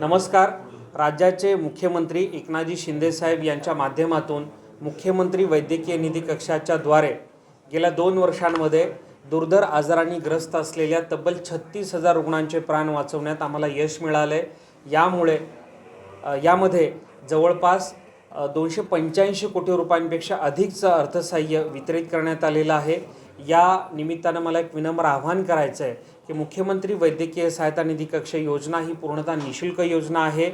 नमस्कार. राज्याचे मुख्यमंत्री एकनाथजी शिंदेसाहेब यांच्या माध्यमातून मुख्यमंत्री वैद्यकीय निधी कक्षाच्या द्वारे गेल्या दोन वर्षांमध्ये दुर्धर आजारांनी ग्रस्त असलेल्या तब्बल छत्तीस हजार रुग्णांचे प्राण वाचवण्यात आम्हाला यश मिळाले. यामुळे यामध्ये जवळपास दोनशे पंच्याऐंशी कोटी रुपयांपेक्षा अधिकचं अर्थसहाय्य वितरित करण्यात आलेलं आहे. या निमित्तानं मला एक विनम्र आव्हान करायचं आहे की मुख्यमंत्री वैद्यकीय सहायता निधी कक्ष योजना ही पूर्णतः निशुल्क योजना आहे.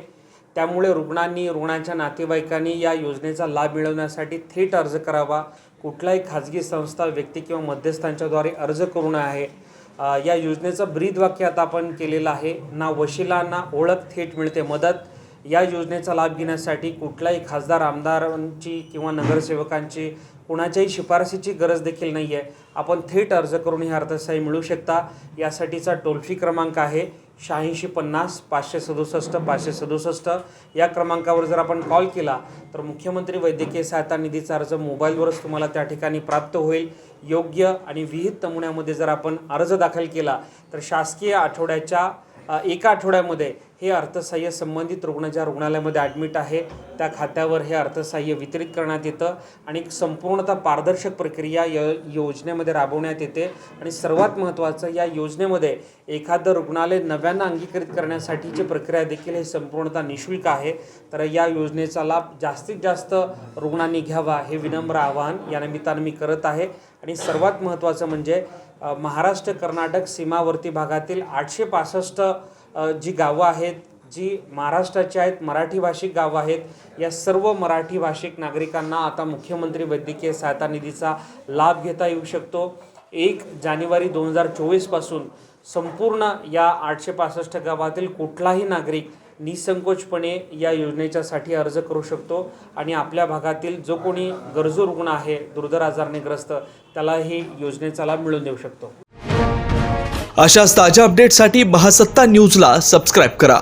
त्यामुळे रुग्णांनी रुग्णांच्या नातेवाईकांनी या योजनेचा लाभ मिळवण्यासाठी थेट अर्ज करावा. कुठलाही खाजगी संस्था व्यक्ती किंवा मध्यस्थांच्याद्वारे अर्ज करू नये. आहे या योजनेचं ब्रीद वाक्य आता आपण केलेलं आहे. ना वशिला ना ओळख थेट मिळते मदत. या योजनेचा लाभ घेण्यासाठी कुठलाही खासदार आमदारांची किंवा नगरसेवकांची कुणाच्याही शिफारसीची गरज देखील नाही आहे आपण थेट अर्ज करून हे अर्थसहाय्य मिळू शकता. यासाठीचा टोल फ्री क्रमांक आहे शहाऐंशी पन्नास पाचशे सदुसष्ट पाचशे सदुसष्ट. या क्रमांकावर जर आपण कॉल केला तर मुख्यमंत्री वैद्यकीय सहायता निधीचा अर्ज मोबाईलवरच तुम्हाला त्या ठिकाणी प्राप्त होईल. योग्य आणि विहित नमुन्यामध्ये जर आपण अर्ज दाखल केला तर शासकीय आठवड्याच्या एका आठवड्यामध्ये हे अर्थसहाय्य संबंधित रुग्ण ज्या रुग्णालयामध्ये ॲडमिट आहे त्या खात्यावर हे अर्थसहाय्य वितरित करण्यात येतं आणि संपूर्णतः पारदर्शक प्रक्रिया य योजनेमध्ये राबवण्यात येते. आणि सर्वात महत्त्वाचं या योजनेमध्ये एखादं रुग्णालय नव्यानं अंगीकृत करण्यासाठीची प्रक्रिया देखील हे संपूर्णतः निशुल्क आहे. तर या योजनेचा लाभ जास्तीत जास्त रुग्णांनी घ्यावा हे विनम्र आवाहन या निमित्तानं मी करत आहे. आणि सर्वात महत्त्वाचं म्हणजे महाराष्ट्र कर्नाटक सीमावर्ती भागातील आठशे पासष्ट जी गावं आहेत जी महाराष्ट्राची आहेत मराठी भाषिक गावं आहेत या सर्व मराठी भाषिक नागरिकांना आता मुख्यमंत्री वैद्यकीय सहायता निधीचा लाभ घेता येऊ शकतो. एक जानेवारी दोन हजार चोवीसपासून संपूर्ण या आठशे पासष्ट गावातील कुठलाही नागरिक निसंकोचपणे या योजनेच्यासाठी अर्ज करू शकतो. आणि आपल्या भागातील जो कोणी गरजू रुग्ण आहे दुर्धर आजाराने ग्रस्त त्याला ही योजनेचा लाभ मिळवून देऊ शकतो. अशाच ताज्या अपडेटसाठी महासत्ता न्यूजला सबस्क्राईब करा.